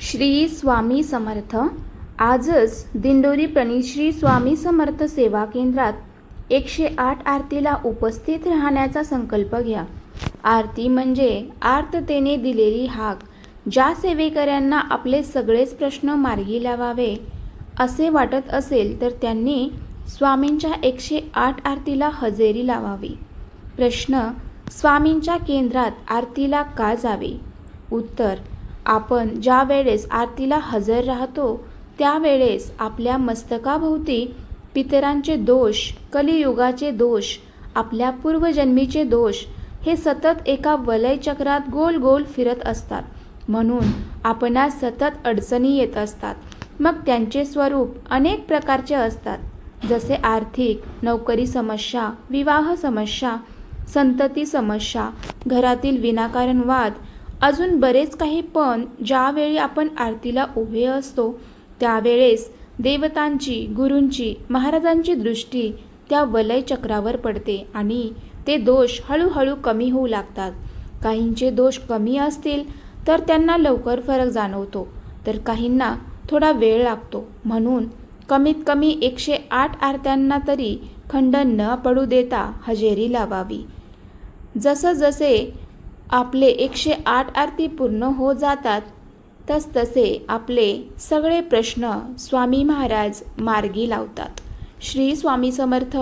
श्री स्वामी समर्थ. आजच दिंडोरी प्रणित स्वामी समर्थ सेवा केंद्रात एकशे आठ आरतीला उपस्थित राहण्याचा संकल्प घ्या. आरती म्हणजे आर्ततेने दिलेली हाक ज्या सेवेकऱ्यांना आपले सगळेच प्रश्न मार्गी लावावे असे वाटत असेल तर त्यांनी स्वामींच्या एकशे आठ आरतीला हजेरी लावावी. प्रश्न स्वामींच्या केंद्रात आरतीला का जावे? उत्तर आपण ज्या वेळेस आरतीला हजर राहतो त्यावेळेस आपल्या मस्तकाभोवती पितरांचे दोष कलियुगाचे दोष आपल्या पूर्वजन्मीचे दोष हे सतत एका वलयचक्रात गोल गोल फिरत असतात. म्हणून आपणास सतत अडचणी येत असतात. मग त्यांचे स्वरूप अनेक प्रकारचे असतात. जसे आर्थिक नोकरी समस्या विवाह समस्या संतती समस्या घरातील विनाकारण वाद अजून बरेच काही पण ज्यावेळी आपण आरतीला उभे असतो त्यावेळेस देवतांची गुरूंची महाराजांची दृष्टी त्या वलय चक्रावर पडते आणि ते दोष हळूहळू कमी होऊ लागतात. काहींचे दोष कमी असतील तर त्यांना लवकर फरक जाणवतो. तर काहींना थोडा वेळ लागतो. म्हणून कमीत कमी एकशे आठ आरत्यांना तरी खंड न पडू देता हजेरी लावावी. जसं जसे आपले एकशे आठ आरती पूर्ण हो जातात. तसतसे आपले सगळे प्रश्न स्वामी महाराज मार्गी लावतात. श्री स्वामी समर्थ